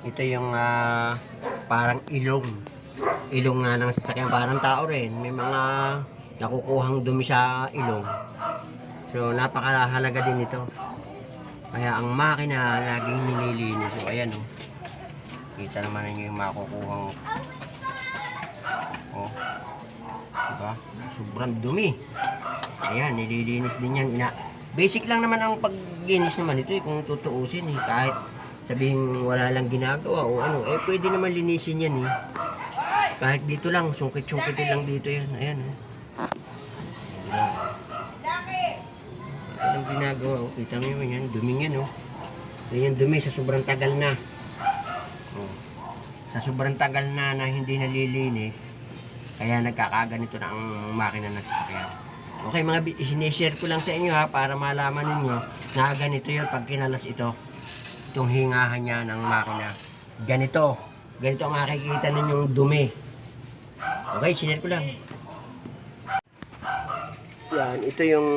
Ito yung ah, parang ilong. Ilong nga ng sasakyan. Parang tao rin. May mga nakukuhang dumi sa ilong. So, napakahalaga din ito. Kaya ang makina laging nililinis. So, ayan oh. Kita naman ninyo yung makukuhang oh. Diba? Sobrang dumi. Ayan, nililinis din yan. Ina Basic lang naman ang paglinis naman ito eh, kung tutuusin eh. Kahit sabihin wala lang ginagawa o ano, eh pwede naman linisin yan eh. Kahit dito lang, sungkit-sungkit lang dito yan. Ayan eh. Diba? Anong ginagawa? Oh, kita mo yun yan, dumi yan oh. Yan yung dumi sa sobrang tagal na. Oh. Sa sobrang tagal na na hindi nalilinis, kaya nagkakaganito na ang makina ng sasakyan. Okay, mga sinishare ko lang sa inyo ha para malaman ninyo na ganito yun pag kinalas ito. Itong hingahan niya ng makina. Ganito. Ganito ang makikita ninyong dumi. Okay, sinare ko lang. Yan, ito yung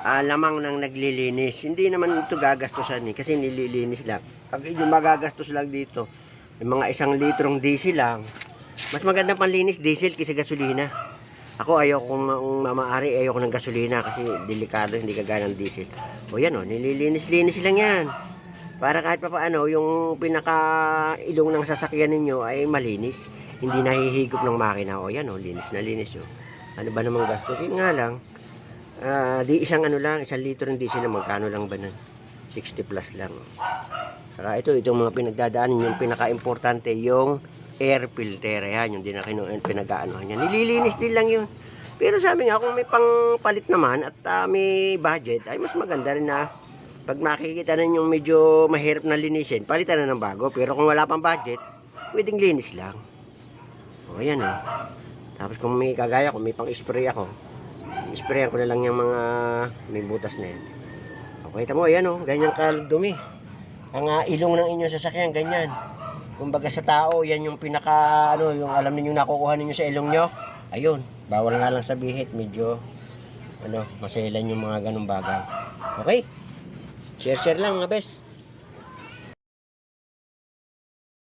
ah, lamang ng naglilinis. Hindi naman ito gagastusan eh, kasi nililinis lang. Pag yung magagastos lang dito, yung mga isang litrong diesel lang, mas magandang panlinis diesel kaysa gasolina. Ako ayoko kung ma- kung mamaari, ayoko ng gasolina kasi delikado, hindi kagaya ng diesel. O yan o, nililinis-linis lang yan. Para kahit pa paano, yung pinaka ilong ng sasakyan ninyo ay malinis. Hindi nahihigop ng makina. O yan o, linis na linis o. Ano ba namang gastos? Yun nga lang, Ah, di isang ano lang, isang litro ng diesel na magkano lang ba nun? 60 plus lang. Saka ito, itong mga pinagdadaanan, yung pinaka-importante, yung air filter. Yan, yung din na kinu- pinag-aanohan yan. Nililinis din lang yun. Pero sabi nga, kung may pangpalit naman at ah, may budget, ay mas maganda rin na pag makikita na yung medyo mahirap na linisin, palitan na ng bago. Pero kung wala pang budget, pwedeng linis lang. O, yan o. Tapos kung may kagaya, kung may pang-spray ako, sprayan ko na lang yung mga may butas na yan. Okay, tamo, yan o, ganyan kadumi. Ang ah, ilong ng inyong sasakyan, ganyan. Kumbaga sa tao, yan yung pinaka, ano, yung alam niyo nakukuha ninyo sa ilong nyo. Ayun, bawal nga lang sa bihit, medyo, ano, maselan yung mga ganong bagay. Okay? Share-share lang mga best.